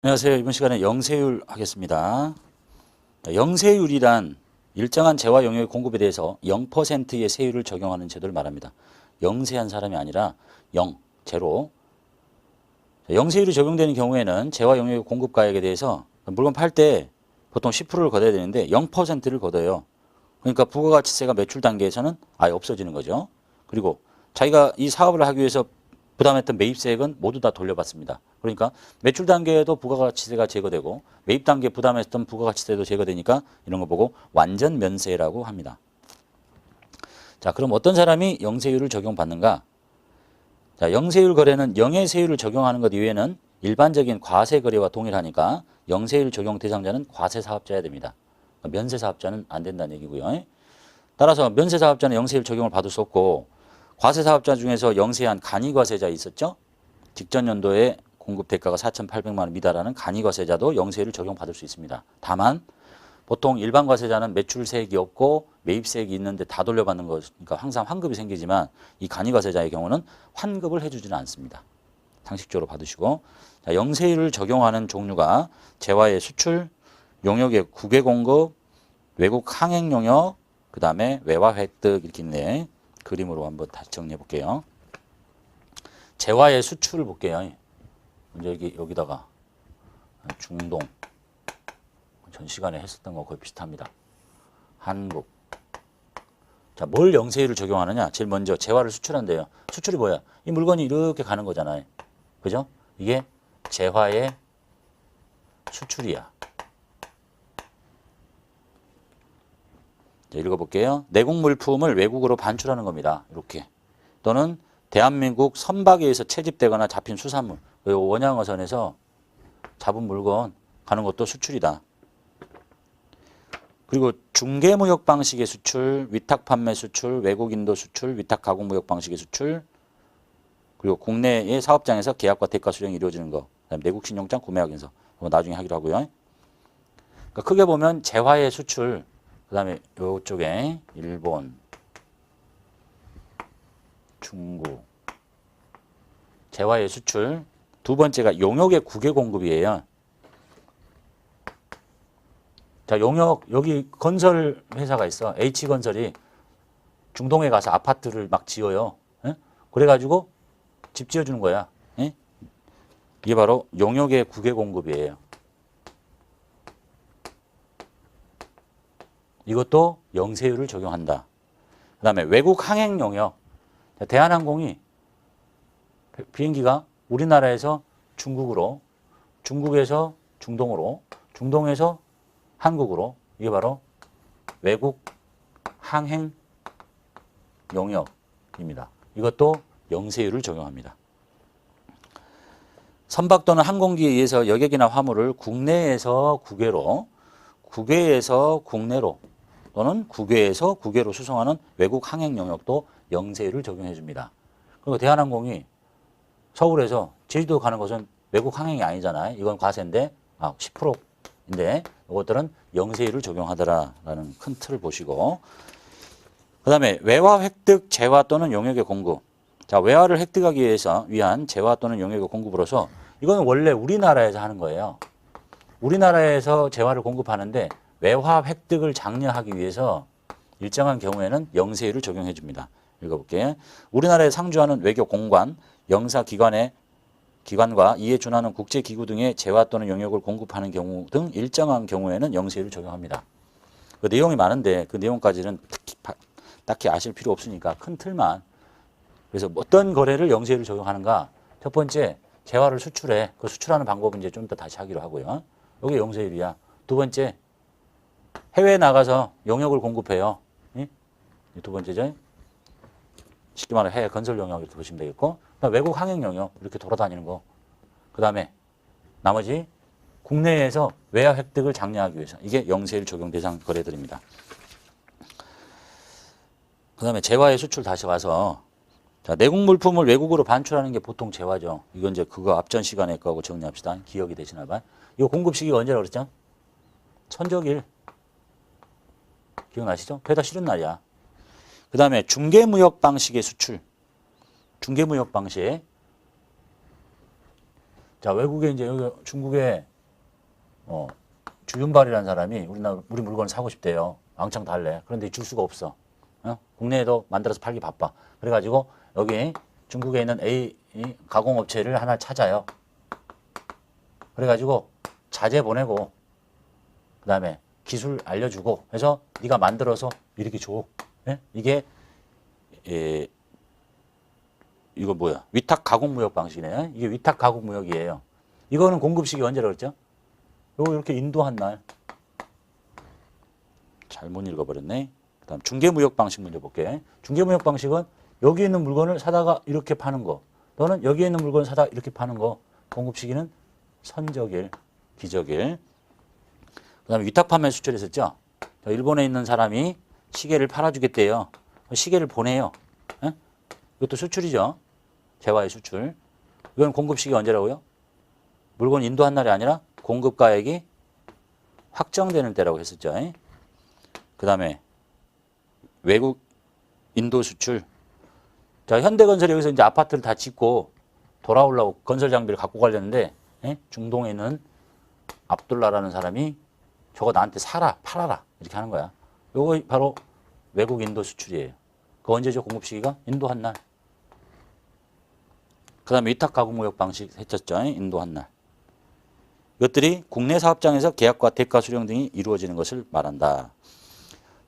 안녕하세요. 이번 시간에 영세율 하겠습니다. 영세율이란 일정한 재화 용역의 공급에 대해서 0%의 세율을 적용하는 제도를 말합니다. 영세한 사람이 아니라 0, 제로. 영세율이 적용되는 경우에는 재화 용역의 공급 가액에 대해서 물건 팔 때 보통 10%를 걷어야 되는데 0%를 걷어요. 그러니까 부가가치세가 매출 단계에서는 아예 없어지는 거죠. 그리고 자기가 이 사업을 하기 위해서 부담했던 매입세액은 모두 다 돌려받습니다. 그러니까 매출 단계에도 부가가치세가 제거되고 매입 단계 부담했던 부가가치세도 제거되니까 이런 거 보고 완전 면세라고 합니다. 자, 그럼 어떤 사람이 영세율을 적용받는가? 자, 영세율 거래는 영해세율을 적용하는 것 이외에는 일반적인 과세 거래와 동일하니까 영세율 적용 대상자는 과세 사업자여야 됩니다. 그러니까 면세 사업자는 안 된다는 얘기고요. 따라서 면세 사업자는 영세율 적용을 받을 수 없고 과세 사업자 중에서 영세한 간이과세자 있었죠? 직전 연도에 공급 대가가 4,800만 원 미달하는 간이과세자도 영세율을 적용받을 수 있습니다. 다만 보통 일반 과세자는 매출세액이 없고 매입세액이 있는데 다 돌려받는 거니까 항상 환급이 생기지만 이 간이과세자의 경우는 환급을 해주지는 않습니다. 상식적으로 받으시고 자, 영세율을 적용하는 종류가 재화의 수출, 용역의 국외 공급, 외국 항행 용역, 그 다음에 외화 획득 이렇게 있네. 그림으로 한번 다시 정리해 볼게요. 재화의 수출을 볼게요. 먼저 여기 여기다가 중동 전 시간에 했었던 거 거의 비슷합니다. 한국 자, 뭘 영세율을 적용하느냐? 제일 먼저 재화를 수출한대요. 수출이 뭐야? 이 물건이 이렇게 가는 거잖아요. 그죠? 이게 재화의 수출이야. 자, 읽어볼게요. 내국 물품을 외국으로 반출하는 겁니다. 이렇게. 또는 대한민국 선박에서 채집되거나 잡힌 수산물, 요 원양어선에서 잡은 물건 가는 것도 수출이다. 그리고 중개무역 방식의 수출, 위탁 판매 수출, 외국 인도 수출, 위탁 가공 무역 방식의 수출, 그리고 국내의 사업장에서 계약과 대가 수령이 이루어지는 거, 그다음에 내국 신용장 구매 확인서, 나중에 하기로 하고요. 그러니까 크게 보면 재화의 수출, 그 다음에 요쪽에 일본, 중국, 재화의 수출, 두 번째가 용역의 국외 공급이에요. 자, 용역 여기 건설 회사가 있어. H건설이 중동에 가서 아파트를 막 지어요. 예? 그래가지고 집 지어주는 거야. 예? 이게 바로 용역의 국외 공급이에요. 이것도 영세율을 적용한다. 그 다음에 외국 항행. 자, 대한항공이 비행기가 우리나라에서 중국으로, 중국에서 중동으로, 중동에서 한국으로 이게 바로 외국 항행 용역입니다. 이것도 영세율을 적용합니다. 선박 또는 항공기에 의해서 여객이나 화물을 국내에서 국외로, 국외에서 국내로 또는 국외에서 국외로 수송하는 외국 항행 용역도 영세율을 적용해 줍니다. 그리고 대한항공이 서울에서 제주도 가는 것은 외국 항행이 아니잖아요. 이건 과세인데 아, 10%인데 이것들은 영세율을 적용하더라라는 큰 틀을 보시고 그 다음에 외화 획득 재화 또는 용역의 공급. 자, 외화를 획득하기 위해서 위한 재화 또는 용역의 공급으로서 이거는 원래 우리나라에서 하는 거예요. 우리나라에서 재화를 공급하는데 외화 획득을 장려하기 위해서 일정한 경우에는 영세율을 적용해 줍니다. 읽어볼게요. 우리나라에 상주하는 외교 공관, 영사 기관의 기관과 이에 준하는 국제기구 등의 재화 또는 용역을 공급하는 경우 등 일정한 경우에는 영세율을 적용합니다. 그 내용이 많은데 그 내용까지는 특히 바- 딱히 아실 필요 없으니까 큰 틀만 그래서 어떤 거래를 영세율을 적용하는가 첫 번째 재화를 수출해 그 수출하는 방법은 이제 좀더 다시 하기로 하고요. 여기 영세율이야. 두 번째 해외에 나가서 용역을 공급해요. 예? 두 번째죠. 쉽게 말해 해외 건설 용역 이렇게 보시면 되겠고 외국 항행 용역 이렇게 돌아다니는 거. 그 다음에 나머지 국내에서 외화 획득을 장려하기 위해서 이게 영세율 적용 대상 거래들입니다. 그 다음에 재화의 수출 다시 와서 자, 내국 물품을 외국으로 반출하는 게 보통 재화죠. 이건 이제 그거 앞전 시간에 거하고 정리합시다. 기억이 되시나 봐요. 이거 공급 시기가 언제라고 그랬죠? 천적일. 기억나시죠? 배다 싫은 날이야. 그 다음에 중개무역 방식의 수출. 중개무역 방식. 자, 외국에 이제 여기 중국에 어, 주윤발이라는 사람이 우리나라 우리 물건을 사고 싶대요. 왕창 달래. 그런데 줄 수가 없어. 어? 국내에도 만들어서 팔기 바빠. 그래가지고 여기 중국에 있는 A 이 가공업체를 하나 찾아요. 그래가지고 자재 보내고 그 다음에 기술 알려주고 해서 네가 만들어서 이렇게 줘. 예? 이게 예, 이거 뭐야? 위탁 가공 무역 방식이네. 이게 위탁 가공 무역이에요. 이거는 공급식이 언제라고 그랬죠? 요거 이렇게 인도한 날. 잘못 읽어버렸네. 그 다음 중개무역 방식 먼저 볼게. 중개무역 방식은 여기 있는 물건을 사다가 이렇게 파는 거. 또는 여기 있는 물건을 사다 가 이렇게 파는 거. 공급 시기는 선적일, 기적일. 그다음에 위탁 판매 수출했었죠. 자, 일본에 있는 사람이 시계를 팔아주겠대요. 시계를 보내요. 예? 이것도 수출이죠. 재화의 수출. 이건 공급 시기 언제라고요? 물건 인도한 날이 아니라 공급 가액이 확정되는 때라고 했었죠. 그 다음에 외국 인도 수출. 자, 현대건설이 여기서 이제 아파트를 다 짓고 돌아오려고 건설 장비를 갖고 가려는데 예? 중동에 있는 압둘라라는 사람이 저거 나한테 사라, 팔아라 이렇게 하는 거야. 요거 바로 외국 인도 수출이에요. 그 언제죠? 공급 시기가 인도 한 날. 그 다음에 위탁 가공 무역 방식 했었죠. 인도 한 날. 이것들이 국내 사업장에서 계약과 대가 수령 등이 이루어지는 것을 말한다.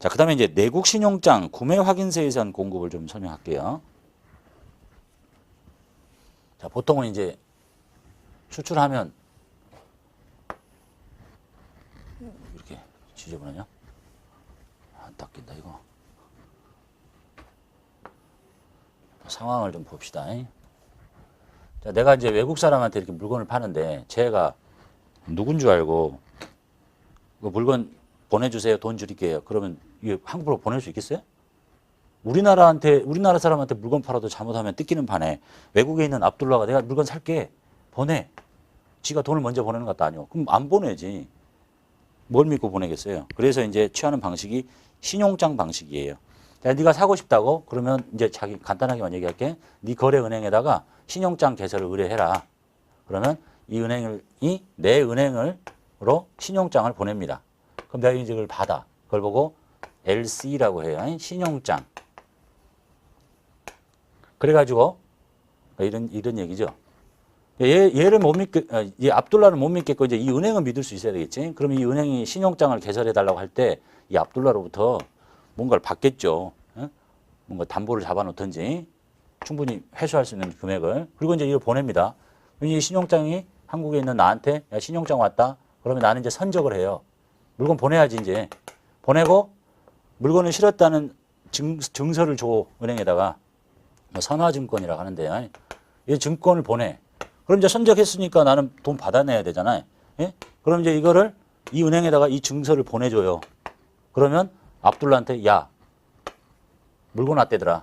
자, 그 다음에 이제 내국 신용장 구매 확인서에 대한 공급을 좀 설명할게요. 자, 보통은 이제 수출하면 이렇게 지저분하냐? 안 닦인다, 이거. 상황을 좀 봅시다. 자, 내가 이제 외국 사람한테 이렇게 물건을 파는데, 제가 누군 줄 알고, 그 물건 보내주세요. 돈 줄일게요. 그러면 이게 한국으로 보낼 수 있겠어요? 우리나라한테, 우리나라 사람한테 물건 팔아도 잘못하면 뜯기는 판에 외국에 있는 압둘라가 내가 물건 살게. 보내. 지가 돈을 먼저 보내는 것도 아니고. 그럼 안 보내지. 뭘 믿고 보내겠어요? 그래서 이제 취하는 방식이 신용장 방식이에요. 자, 네가 사고 싶다고 그러면 이제 자기 간단하게만 얘기할게. 네 거래 은행에다가 신용장 개설을 의뢰해라. 그러면 이 은행이 내 은행으로 신용장을 보냅니다. 그럼 내가 이제 그걸 받아. 그걸 보고 LC라고 해요. 신용장. 그래가지고 이런 이런 얘기죠. 얘, 얘를 못 믿게, 아, 이 압둘라를 못 믿겠고 이제 이 은행은 믿을 수 있어야 되겠지. 그러면 이 은행이 신용장을 개설해 달라고 할 때 이 압둘라로부터 뭔가를 받겠죠. 어? 뭔가 담보를 잡아놓든지 충분히 회수할 수 있는 금액을 그리고 이제 이걸 보냅니다. 이 신용장이 한국에 있는 나한테 야, 신용장 왔다. 그러면 나는 이제 선적을 해요. 물건 보내야지 이제 보내고 물건을 실었다는 증, 증서를 줘 은행에다가 뭐 선화증권이라고 하는데요. 이 증권을 보내. 그럼 이제 선적했으니까 나는 돈 받아내야 되잖아요. 예? 그럼 이제 이거를 이 은행에다가 이 증서를 보내줘요. 그러면 압둘라한테 야 물건 왔대더라.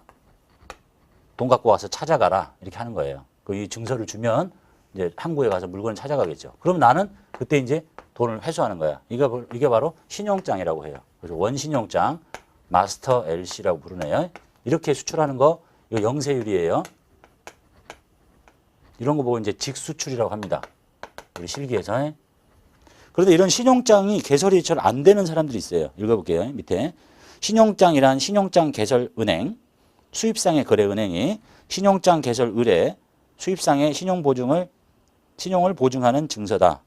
돈 갖고 와서 찾아가라 이렇게 하는 거예요. 그 이 증서를 주면 이제 항구에 가서 물건을 찾아가겠죠. 그럼 나는 그때 이제 돈을 회수하는 거야. 이게, 바- 이게 바로 신용장이라고 해요. 그래서 원신용장, 마스터 LC라고 부르네요. 이렇게 수출하는 거 이거 영세율이에요. 이런 거 보고 이제 직수출이라고 합니다. 우리 실기에서. 그런데 이런 신용장이 개설이 잘 안 되는 사람들이 있어요. 읽어볼게요. 밑에. 신용장이란 신용장 개설 은행, 수입상의 거래 은행이 신용장 개설 의뢰, 수입상의 신용 보증을 신용을 보증하는 증서다.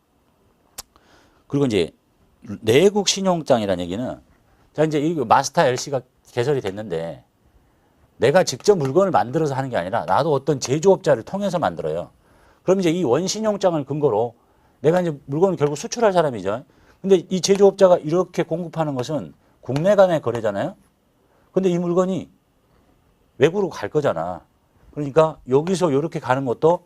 그리고 이제 내국 신용장이라는 얘기는 자 이제 이 마스터 LC가 개설이 됐는데 내가 직접 물건을 만들어서 하는 게 아니라 나도 어떤 제조업자를 통해서 만들어요. 그럼 이제 이 원신용장을 근거로 내가 이제 물건을 결국 수출할 사람이죠. 근데 이 제조업자가 이렇게 공급하는 것은 국내 간의 거래잖아요. 근데 이 물건이 외국으로 갈 거잖아. 그러니까 여기서 이렇게 가는 것도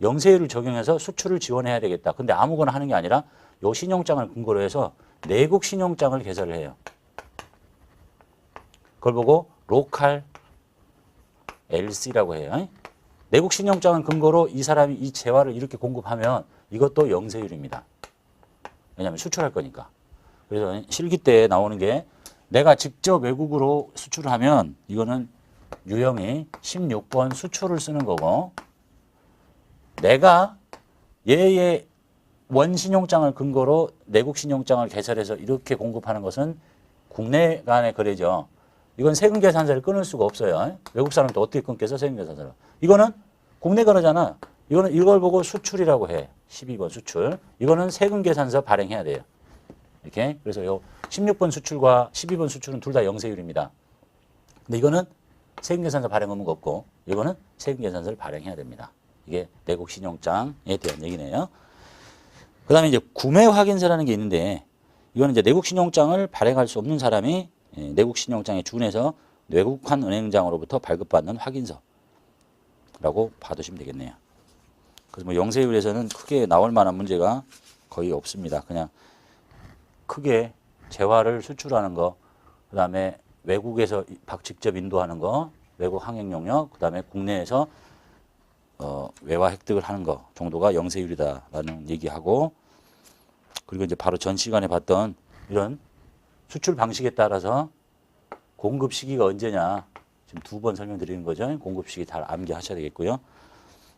영세율을 적용해서 수출을 지원해야 되겠다. 근데 아무거나 하는 게 아니라 요 신용장을 근거로 해서 내국 신용장을 개설을 해요. 그걸 보고 로컬 LC라고 해요. 내국 신용장을 근거로 이 사람이 이 재화를 이렇게 공급하면 이것도 영세율입니다. 왜냐하면 수출할 거니까. 그래서 실기 때 나오는 게 내가 직접 외국으로 수출을 하면 이거는 유형이 16번 수출을 쓰는 거고 내가 얘의 원신용장을 근거로 내국 신용장을 개설해서 이렇게 공급하는 것은 국내 간의 거래죠. 이건 세금 계산서를 끊을 수가 없어요. 외국 사람도 어떻게 끊겠어 세금 계산서를. 이거는 국내 거래잖아. 이거는 이걸 보고 수출이라고 해. 12번 수출. 이거는 세금 계산서 발행해야 돼요. 이렇게. 그래서 요 16번 수출과 12번 수출은 둘 다 영세율입니다. 근데 이거는 세금 계산서 발행 의무가 없고 이거는 세금 계산서를 발행해야 됩니다. 이게 내국 신용장에 대한 얘기네요. 그다음에 이제 구매 확인서라는 게 있는데 이거는 이제 내국 신용장을 발행할 수 없는 사람이 예, 내국 신용장에 준해서 외국환 은행장으로부터 발급받는 확인서라고 봐두시면 되겠네요. 그래서 뭐 영세율에서는 크게 나올 만한 문제가 거의 없습니다. 그냥 크게 재화를 수출하는 거, 그 다음에 외국에서 박 직접 인도하는 거, 외국 항행 용역, 그 다음에 국내에서 어, 외화 획득을 하는 거 정도가 영세율이다라는 얘기하고 그리고 이제 바로 전 시간에 봤던 이런 수출 방식에 따라서 공급 시기가 언제냐 지금 두 번 설명드리는 거죠. 공급 시기 잘 암기하셔야 되겠고요.